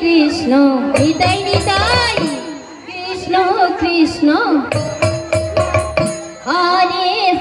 Krishna Nitai Nitai Krishna Krishna. Hare